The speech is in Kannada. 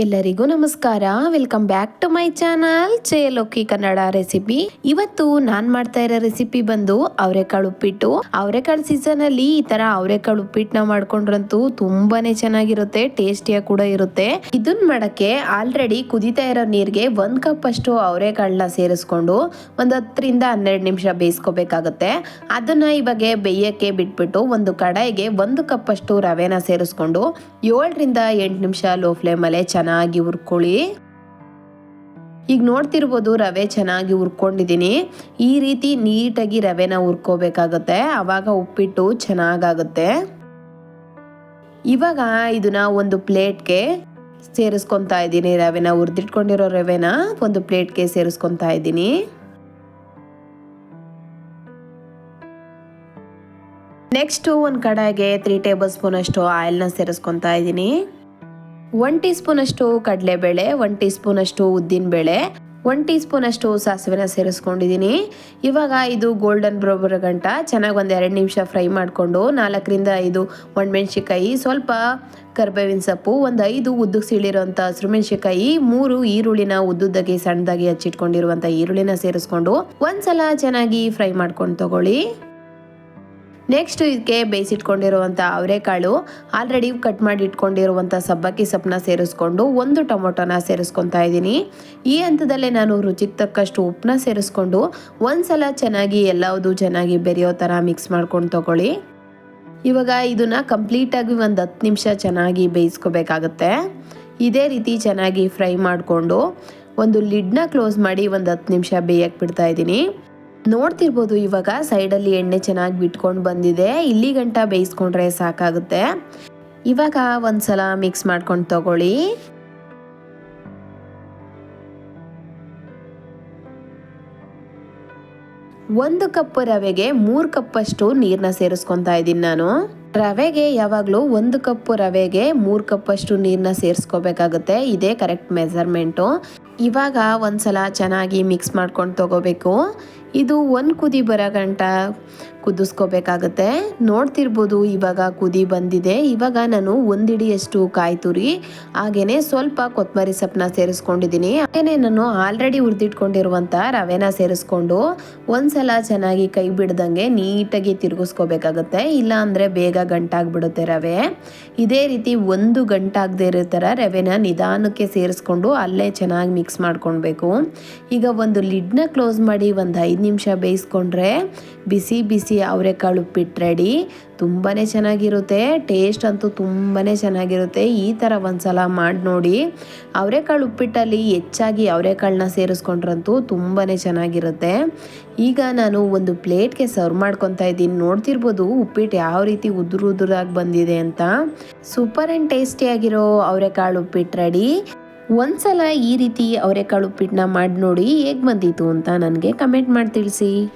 ಎಲ್ಲರಿಗೂ ನಮಸ್ಕಾರ. Welcome back to my channel ಚೇಲೋಕಿ Kannada recipe ಇವತ್ತು ನಾನ್ ಮಾಡ್ತಾ ಇರೋ ರೆಸಿಪಿ ಬಂದು ಅವರೆಕಾಳು ಉಪ್ಪಿಟ್ಟು. ಅವರೆಕಾಳು ಸೀಸನ್ ಅಲ್ಲಿ ಈ ತರ ಅವರೆಕಾಳು ಉಪ್ಪಿಟ್ಟನ್ನ ಮಾಡ್ಕೊಂಡ್ರಂತೂ ತುಂಬಾನೇ ಚೆನ್ನಾಗಿರುತ್ತೆ ಟೇಸ್ಟಿಯಾಗಿ ಕೂಡ ಇರುತ್ತೆ. ಇದನ್ ಮಾಡಕ್ಕೆ ಆಲ್ರೆಡಿ ಕುದಿತಾ ಇರೋ ನೀರ್ಗೆ ಒಂದ್ ಕಪ್ ಅಷ್ಟು ಅವರೆಕಾಳನ್ನ ಸೇರಿಸ್ಕೊಂಡು ಒಂದ್ ಹತ್ತರಿಂದ ಹನ್ನೆರಡು ನಿಮಿಷ ಬೇಯಿಸ್ಕೋಬೇಕಾಗತ್ತೆ. ಅದನ್ನ ಇವಾಗ ಬೇಯಕ್ಕೆ ಬಿಟ್ಬಿಟ್ಟು ಒಂದು ಕಡಾಯಿಗೆ ಒಂದು ಕಪ್ ಅಷ್ಟು ರವೆನ ಸೇರಿಸ್ಕೊಂಡು ಏಳರಿಂದ ಎಂಟು ನಿಮಿಷ ಲೋ ಫ್ಲೇಮಲ್ಲೇ ಚೆನ್ನಾಗಿ ಹುರ್ಕೊಳ್ಳಿ. ಈಗ ನೋಡ್ತಿರ್ಬೋದು ರವೆ ಚೆನ್ನಾಗಿ ಹುರ್ಕೊಂಡಿದ್ದೀನಿ. ಈ ರೀತಿ ನೀಟಾಗಿ ರವೆನ ಹುರ್ಕೋಬೇಕಾಗತ್ತೆ. ಆವಾಗ ಉಪ್ಪಿಟ್ಟು ಚೆನ್ನಾಗಾಗುತ್ತೆ. ಇವಾಗ ಇದನ್ನ ಒಂದು ಪ್ಲೇಟ್ಗೆ ಸೇರಿಸ್ಕೊತಾ ಇದ್ದೀನಿ. ರವೆನ ಹುರಿದಿಟ್ಕೊಂಡಿರೋ ರವೆನ ಒಂದು ಪ್ಲೇಟ್ಗೆ ಸೇರಿಸ್ಕೊತಾ ಇದ್ದೀನಿ. ನೆಕ್ಸ್ಟ್ ಒಂದು ಕಡೆಗೆ ತ್ರೀ ಟೇಬಲ್ ಸ್ಪೂನ್ ಅಷ್ಟು ಆಯಿಲ್ನ ಸೇರಿಸ್ಕೊತಾ ಇದ್ದೀನಿ. ಒನ್ ಟೀ ಸ್ಪೂನ್ ಅಷ್ಟು ಕಡಲೆಬೇಳೆ ಒನ್ ಟೀ ಸ್ಪೂನ್ ಅಷ್ಟು ಉದ್ದಿನಬೇಳೆ ಒನ್ ಟೀ ಸ್ಪೂನ್ ಅಷ್ಟು ಸಾಸಿವೆನ ಸೇರಿಸ್ಕೊಂಡಿದ್ದೀನಿ ಇವಾಗ ಇದು ಗೋಲ್ಡನ್ ಬ್ರೋಬರ್ ಗಂಟ. ಚೆನ್ನಾಗಿ ಒಂದು ಎರಡು ನಿಮಿಷ ಫ್ರೈ ಮಾಡಿಕೊಂಡು ನಾಲ್ಕರಿಂದ ಐದು ಒಣಮೆಣ್ಸಿಕಾಯಿ ಸ್ವಲ್ಪ ಕರ್ಬೇವಿನ ಸೊಪ್ಪು, ಒಂದು ಐದು ಉದ್ದಕ್ಕೆ ಸೀಳಿರೋಂಥ ಹಸಿರುಮೆಣ್ಸಿಕಾಯಿ ಮೂರು ಈರುಳ್ಳಿನ ಉದ್ದುದ್ದಾಗಿ ಸಣ್ಣದಾಗಿ ಹಚ್ಚಿಟ್ಕೊಂಡಿರುವಂಥ ಈರುಳ್ಳಿನ ಸೇರಿಸ್ಕೊಂಡು ಒಂದ್ಸಲ ಚೆನ್ನಾಗಿ ಫ್ರೈ ಮಾಡ್ಕೊಂಡು ತಗೊಳ್ಳಿ. ನೆಕ್ಸ್ಟ್ ಇದಕ್ಕೆ ಬೇಯಿಸಿಟ್ಕೊಂಡಿರುವಂಥ ಅವರೆಕಾಳು ಆಲ್ರೆಡಿ ಕಟ್ ಮಾಡಿ ಇಟ್ಕೊಂಡಿರುವಂಥ ಸಬ್ಬಕ್ಕಿ ಸೊಪ್ಪನ್ನ ಸೇರಿಸ್ಕೊಂಡು ಒಂದು ಟೊಮೊಟೊನ ಸೇರಿಸ್ಕೊತಾ ಇದ್ದೀನಿ. ಈ ಹಂತದಲ್ಲೇ ನಾನು ರುಚಿಗೆ ತಕ್ಕಷ್ಟು ಉಪ್ಪನ್ನ ಸೇರಿಸ್ಕೊಂಡು ಒಂದ್ಸಲ ಚೆನ್ನಾಗಿ ಎಲ್ಲವುದು ಚೆನ್ನಾಗಿ ಬೆರೆಯೋ ಥರ ಮಿಕ್ಸ್ ಮಾಡ್ಕೊಂಡು ತಗೊಳ್ಳಿ. ಇವಾಗ ಇದನ್ನ ಕಂಪ್ಲೀಟಾಗಿ ಒಂದು ಹತ್ತು ನಿಮಿಷ ಚೆನ್ನಾಗಿ ಬೇಯಿಸ್ಕೋಬೇಕಾಗತ್ತೆ. ಇದೇ ರೀತಿ ಚೆನ್ನಾಗಿ ಫ್ರೈ ಮಾಡಿಕೊಂಡು ಒಂದು ಲಿಡ್ನ ಕ್ಲೋಸ್ ಮಾಡಿ ಒಂದು ಹತ್ತು ನಿಮಿಷ ಬೇಯಕ್ಕೆ ಬಿಡ್ತಾ ಇದ್ದೀನಿ. ನೋಡ್ತಿರ್ಬೋದು ಇವಾಗ ಸೈಡಲ್ಲಿ ಎಣ್ಣೆ ಚೆನ್ನಾಗಿ ಬಿಟ್ಕೊಂಡು ಬಂದಿದೆ. ಇಲ್ಲಿ ಗಂಟ ಬೇಯಿಸ್ಕೊಂಡ್ರೆ ಸಾಕಾಗುತ್ತೆ. ಇವಾಗ ಒಂದ್ಸಲ ಮಿಕ್ಸ್ ಮಾಡ್ಕೊಂಡು ತಗೊಳ್ಳಿ. ಒಂದು ಕಪ್ ರವೆಗೆ ಮೂರು ಕಪ್ಪಷ್ಟು ನೀರನ್ನ ಸೇರಿಸ್ಕೊತಾ ಇದ್ದೀನಿ ನಾನು. ರವೆಗೆ ಯಾವಾಗಲೂ ಒಂದು ಕಪ್ ರವೆಗೆ ಮೂರು ಕಪ್ಪಷ್ಟು ನೀರನ್ನ ಸೇರಿಸ್ಕೋಬೇಕಾಗುತ್ತೆ. ಇದೇ ಕರೆಕ್ಟ್ ಮೆಜರ್ಮೆಂಟು ಇವಾಗ ಒಂದ್ಸಲ ಚೆನ್ನಾಗಿ ಮಿಕ್ಸ್ ಮಾಡ್ಕೊಂಡು ತಗೋಬೇಕು. ಇದು ಒಂದು ಕುದಿ ಬರೋ ಗಂಟ ಕುದಿಸ್ಕೋಬೇಕಾಗತ್ತೆ. ನೋಡ್ತಿರ್ಬೋದು ಇವಾಗ ಕುದಿ ಬಂದಿದೆ. ಇವಾಗ ನಾನು ಒಂದಿಡಿಯಷ್ಟು ಕಾಯಿ ತುರಿ, ಹಾಗೇನೆ ಸ್ವಲ್ಪ ಕೊತ್ತಂಬರಿ ಸೊಪ್ಪನ್ನ ಸೇರಿಸ್ಕೊಂಡಿದ್ದೀನಿ. ಹಾಗೇನೆ ನಾನು ಆಲ್ರೆಡಿ ಹುರಿದಿಟ್ಕೊಂಡಿರುವಂಥ ರವೆನ ಸೇರಿಸ್ಕೊಂಡು ಒಂದ್ಸಲ ಚೆನ್ನಾಗಿ ಕೈ ಬಿಡ್ದಂಗೆ ನೀಟಾಗಿ ತಿರುಗಿಸ್ಕೋಬೇಕಾಗತ್ತೆ. ಇಲ್ಲ ಅಂದರೆ ಬೇಗ ಗಂಟಾಗ್ಬಿಡುತ್ತೆ ರವೆ. ಇದೇ ರೀತಿ ಒಂದು ಗಂಟಾಗದೇ ಇರೋ ಥರ ರವೆನ ನಿಧಾನಕ್ಕೆ ಸೇರಿಸ್ಕೊಂಡು ಅಲ್ಲೇ ಚೆನ್ನಾಗಿ ಮಿಕ್ಸ್ ಮಾಡ್ಕೊಳ್ಬೇಕು. ಈಗ ಒಂದು ಲಿಡ್ನ ಕ್ಲೋಸ್ ಮಾಡಿ ಒಂದು ಐದು ನಿಮಿಷ ಬೇಯಿಸ್ಕೊಂಡ್ರೆ ಬಿಸಿ ಬಿಸಿ ಅವರೆಕಾಳು ಉಪ್ಪಿಟ್ಟು ರೆಡಿ ತುಂಬಾ ಚೆನ್ನಾಗಿರುತ್ತೆ. ಟೇಸ್ಟ್ ಅಂತೂ ತುಂಬಾ ಚೆನ್ನಾಗಿರುತ್ತೆ. ಈ ಥರ ಒಂದ್ಸಲ ಮಾಡಿ ನೋಡಿ. ಅವರೆಕಾಳು ಉಪ್ಪಿಟ್ಟಲ್ಲಿ ಹೆಚ್ಚಾಗಿ ಅವರೆಕಾಳನ್ನ ಸೇರಿಸ್ಕೊಂಡ್ರಂತೂ ತುಂಬಾ ಚೆನ್ನಾಗಿರುತ್ತೆ. ಈಗ ನಾನು ಒಂದು ಪ್ಲೇಟ್ಗೆ ಸರ್ವ್ ಮಾಡ್ಕೊತಾ ಇದ್ದೀನಿ. ನೋಡ್ತಿರ್ಬೋದು ಉಪ್ಪಿಟ್ಟು ಯಾವ ರೀತಿ ಉದುರು ಉದುರಾಗಿ ಬಂದಿದೆ ಅಂತ. ಸೂಪರ್ ಆ್ಯಂಡ್ ಟೇಸ್ಟಿಯಾಗಿರೋ ಅವರೆಕಾಳು ಉಪ್ಪಿಟ್ಟು ರೆಡಿ ಒಂದ್ಸಲ ಈ ರೀತಿ ಅವರೆಕಾಳು ಉಪ್ಪಿಟ್ಟನ್ನ ಮಾಡಿ ನೋಡಿ ಹೇಗೆ ಬಂದಿತ್ತು ಅಂತ ನನಗೆ ಕಮೆಂಟ್ ಮಾಡಿ ತಿಳಿಸಿ.